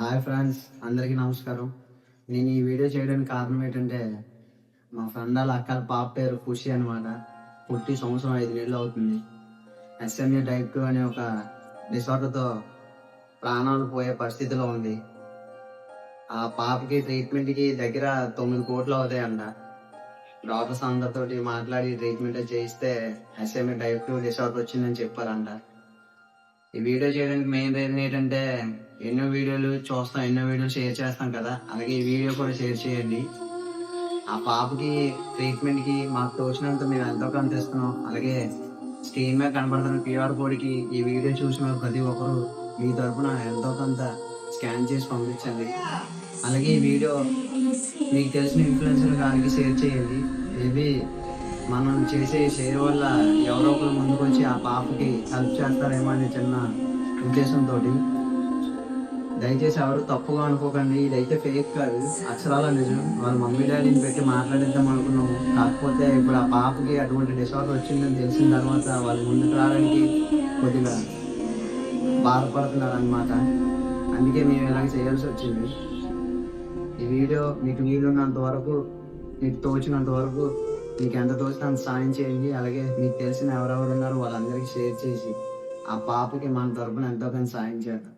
Hi friends అందరికీ నమస్కారం. నేను ఈ వీడియో చేయడానికి కారణం ఏంటంటే మా ఫ్రెండ్ వాళ్ళ అక్కల పాప పేరు ఖుషి అనమాట పుట్టి సంవత్సరం ఐదు నెలలు అవుతుంది. ఎస్ఎంఏ టైప్ టూ అనే ఒక డిసార్డర్తో ప్రాణాలు పోయే పరిస్థితిలో ఉంది. ఆ పాపకి ట్రీట్మెంట్కి దగ్గర తొమ్మిది కోట్లు అవుతాయంట. డాక్టర్స్ అందరితోటి మాట్లాడి ట్రీట్మెంట్ చేయిస్తే ఎస్ఎంఏ టైప్ టూ డిసార్డర్ వచ్చిందని చెప్పారంట ఈ వీడియో చేయడానికి మెయిన్ రీజన్ ఏంటంటే ఎన్నో వీడియోలు చూస్తాం ఎన్నో వీడియోలు షేర్ చేస్తాం కదా. అలాగే ఈ వీడియో కూడా షేర్ చేయండి. ఆ పాపకి ట్రీట్మెంట్కి మాకు తోచినంత మేము ఎంతో కనిపిస్తున్నాం. అలాగే స్క్రీన్ మీద కనబడుతున్న క్యూఆర్ కోడ్కి ఈ వీడియో చూసిన ప్రతి ఒక్కరు మీ తరపున ఎంతో కొంత స్కాన్ చేసి పంపించండి. అలాగే ఈ వీడియో మీకు తెలిసిన ఇన్ఫ్లుయెన్సర్ గారికి షేర్ చేయండి. మేబీ మనం చేసే షేర్ వల్ల ఎవరో ఒకరు పాపకి హెల్ప్ చేస్తారేమో అనే చిన్న ఉద్దేశంతో దయచేసి ఎవరు తప్పుగా అనుకోకండి. ఇదైతే ఫేక్ కాదు. అక్షరాల నిజం. వాళ్ళ మమ్మీ డాడీని పెట్టి మాట్లాడిద్దాం అనుకున్నాము. కాకపోతే ఇప్పుడు ఆ పాపకి అటువంటి డిసార్డర్ వచ్చిందని తెలిసిన తర్వాత వాళ్ళు ముందుకు రావడానికి కొద్దిగా బాధపడుతున్నారు అనమాట అందుకే మేము ఇలాగ చేయాల్సి వచ్చింది. ఈ వీడియో మీకు వీలున్నంత వరకు మీకు తోచినంత వరకు మీకు ఎంత తోచితే అంత సాయం చేయండి. అలాగే మీకు తెలిసిన ఎవరెవరు ఉన్నారో వాళ్ళందరికీ షేర్ చేసి ఆ పాపకి మన తరపున ఎంతో కొంత సాయం చేద్దాం.